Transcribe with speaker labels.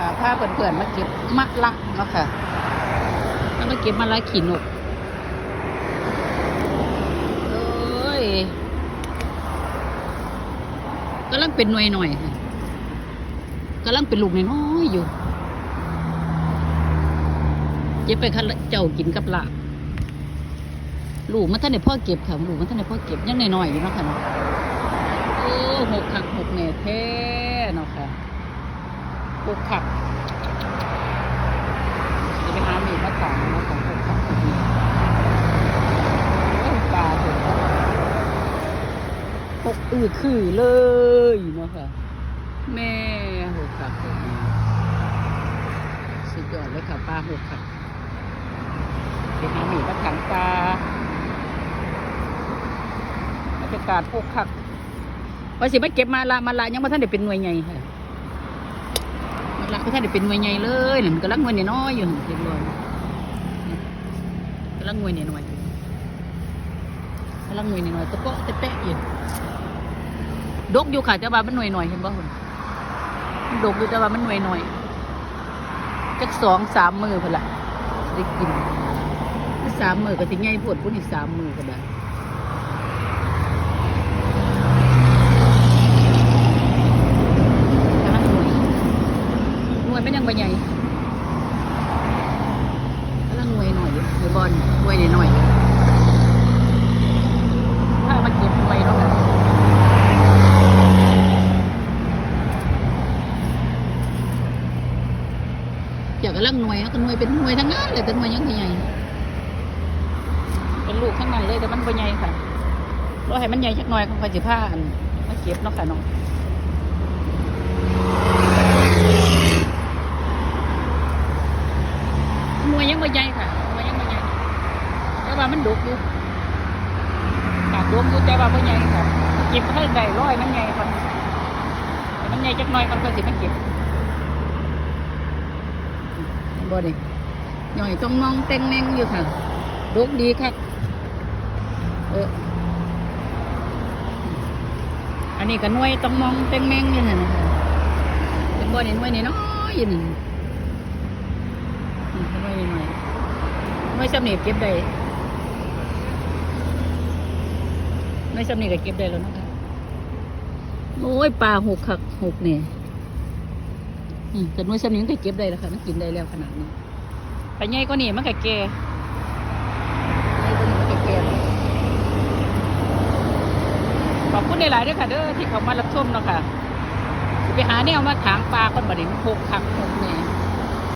Speaker 1: อ่าพาเพื่อนๆมาเก็บมะละเนาะค่ะแล้วมาเก็บมะละขี่นกเอ้ยกำลังเป็นหน่วยหน่อยค่ะกำลังเป็นลูกน้อยอยู่เก็บไปคันละเจ้ากินกับลาบลูกมันท่านในพ่อเก็บค่ะลูกมันท่านในพ่อเก็บยังหน้อยๆอยู่เนาะค่ะเนาะโอ้หกขักหกแหน่แท้เนาะค่ะ กขักจะไปหามีมาถางเนาะของหกขักหกแหน่โอ้ยปลาเถอะหกอืดคือเลยเนาะค่ะ แม่หกขักหกแหน่สุดยอดเลยค่ะปลาหกขักไปหาหมีมาขังปลาบรรยากาศพวกคักว่าสิมาเก็บมาละมาละยังมาท่านได้เป็นหน่วยใหญ่ค่ะ มาละมาท่านได้เป็นหน่วยใหญ่เลยหนี่มันกำลังหน่วยน้อยอยู่เห็นบ่กำลังหน่วยน้อยกำลังหน่วยน้อยตะเปาะตะแปะอยู่ดกอยู่ค่ะแต่ว่ามันหน่วยหน่อยเห็นบ่คุณมันดกอยู่แต่ว่ามันหน่วยหน่อยจักสองสามมือเพิ่นละได้กินสามมือก็สิง่ายปวดพุ่นอีกสามมือก็ได้กำลังหน่วยหน่วยมันยังไม่ใหญ่กำลังหน่วย หน่อยอยู่หน่วยบอลหน่วยหน่อยๆถ้ามาเก็บหน่วยแล้วกันอยากกำลังหน่วยแล้วก็หน่วยเป็นหน่วยทั้งนั้นเลยแต่หน่วยยังไม่ใหญ่เป็นลูกข้างในเลยแต่มันบ่ใหญ่ค่ะรอให้มันใหญ่จักหน่อยของพจิผ้าอันมาเก็บเนาะค่ะน้องหน่วยยังบ่ใหญ่ค่ะหน่วยยังบ่ใหญ่แต่ ว่ามันดุอยู่ปากดวงอยู่แต่ว่าบ่ใหญ่ค่ะเก็บให้ได้ร้อยมันใหญ่ค่ะแต่มันใหญ่จักหน่อยมันก็สิมันเก็บบ่ได้หน่อยต้องมองเต็งแมงอยู่ค่ะดุดีค่ะเอออันนี้ก็น่วยต้องมองเต็งแมงอยู่นั่ะเป็นบ่อนี่น่วยนี่น้อยอยู่นี่นี่หน่วยนี่หน่อยน่วยสำเนียเก็บได้ หน่วยสำเนียก็เก็บได้แล้วนะคะโอ้ยปลาหกขักหกเนี่ยอืมแต่หน่วยสำเนียมันก็เก็บได้แล้วค่ะมันกินได้แล้วขนาดนี้ไปใหญ่กว่านี้มันก็แก่ใหญ่กว่านี้มันก็แก่แล้วขอบคุณหลายๆด้วยค่ะเด้อที่เขามารับชมเนาะค่ะสิไปหาแนวมาถางปลาคนบัดนี้มันโคกคักโคกแหน่